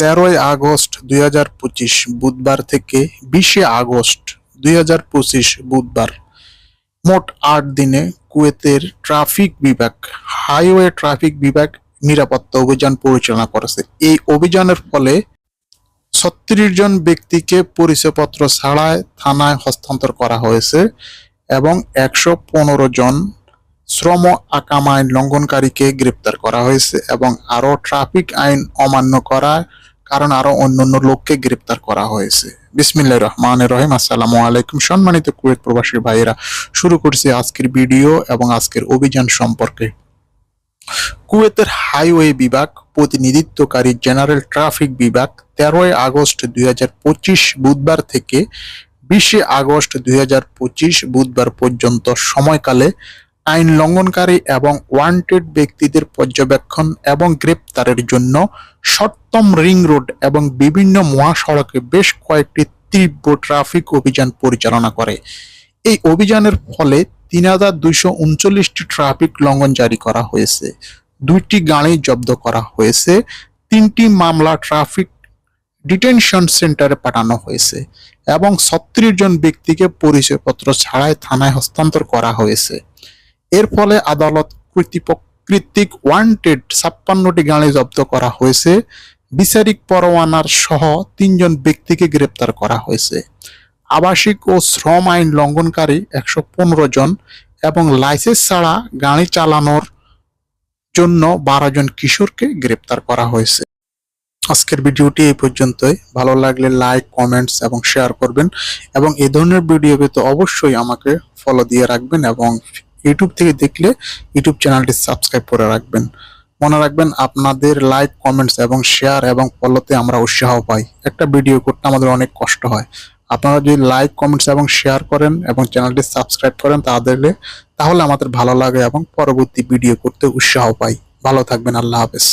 তেরোই আগস্ট দুই হাজার পঁচিশ বুধবার থেকে বিশে আগস্ট দুই হাজার পঁচিশ বুধবার মোট আট দিনে কুয়েতের ট্রাফিক বিভাগ, হাইওয়ে ট্রাফিক বিভাগ নিরাপত্তা অভিযান পরিচালনা করেছে। এই অভিযানের ফলে ছত্রিশ জন ব্যক্তিকে পরিচয়পত্র ছাড়াই থানায় হস্তান্তর করা হয়েছে এবং একশো পনেরো জন শ্রম আকাম আইন লঙ্ঘনকারীকে গ্রেপ্তার করা হয়েছে এবং আরও ট্রাফিক আইন অমান্য করা কারণ আরও অন্যান্য লোককে গ্রেপ্তার করা হয়েছে। বিসমিল্লাহ রহমান রহিম, আসসালামু আলাইকুম। সম্মানিত কুয়েত প্রবাসী ভাইয়েরা, শুরু করছি আজকের ভিডিও এবং আজকের অভিযান সম্পর্কে। কুয়েতের হাইওয়ে বিভাগ, প্রতিনিধিত্বকারী জেনারেল ট্রাফিক বিভাগ, তেরোই আগস্ট দুই হাজার পঁচিশ বুধবার থেকে বিশে আগস্ট দুই হাজার পঁচিশ বুধবার পর্যন্ত সময়কালে আইন লঙ্ঘনকারী এবং ওয়ান্টেড ব্যক্তিদের পর্যবেক্ষণ এবং গ্রেপ্তারের জন্য সপ্তম রিং রোড এবং বিভিন্ন মহাসড়কে বেশ কয়েকটি তীব্র ট্রাফিক অভিযান পরিচালনা করে। এই অভিযানের ফলে তিন হাজার দুইশো উনচল্লিশটি ট্রাফিক লঙ্ঘন জারি করা হয়েছে, দুইটি গাড়ি জব্দ করা হয়েছে, তিনটি মামলা ট্রাফিক ডিটেনশন সেন্টারে পাঠানো হয়েছে এবং ছত্রিশ জন ব্যক্তিকে পরিচয়পত্র ছাড়াই থানায় হস্তান্তর করা হয়েছে। এর ফলে আদালত কৃত্রিক ওয়ান্টেড ছাপ্পান্নটি গাড়ি জব্দ করা হয়েছে। বিচারিক পরোয়ানার সহ তিনজন ব্যক্তিকে গ্রেপ্তার করা হয়েছে। আবাসিক ও শ্রম আইন লঙ্ঘনকারী একশো পনেরো জন এবং লাইসেন্স ছাড়া গাড়ি চালানোর জন্য বারো জন কিশোরকে গ্রেপ্তার করা হয়েছে। আজকের ভিডিওটি এই পর্যন্তই। ভালো লাগলে লাইক, কমেন্টস এবং শেয়ার করবেন এবং এ ধরনের ভিডিও পেতে অবশ্যই আমাকে ফলো দিয়ে রাখবেন এবং ইউটিউব থেকে দেখলে ইউটিউব চ্যানেলটি সাবস্ক্রাইব করে রাখবেন। মনে রাখবেন আপনাদের লাইক কমেন্টস এবং শেয়ার এবং ফলোতে আমরা উৎসাহ পাই। একটা ভিডিও করতে আমাদের অনেক কষ্ট হয়। আপনারা যদি লাইক কমেন্টস এবং শেয়ার করেন এবং চ্যানেলটি সাবস্ক্রাইব করেন তাহলে তাহলে আমাদের ভালো লাগে এবং পরবর্তী ভিডিও করতে উৎসাহ পাই। ভালো থাকবেন, আল্লাহ হাফেজ।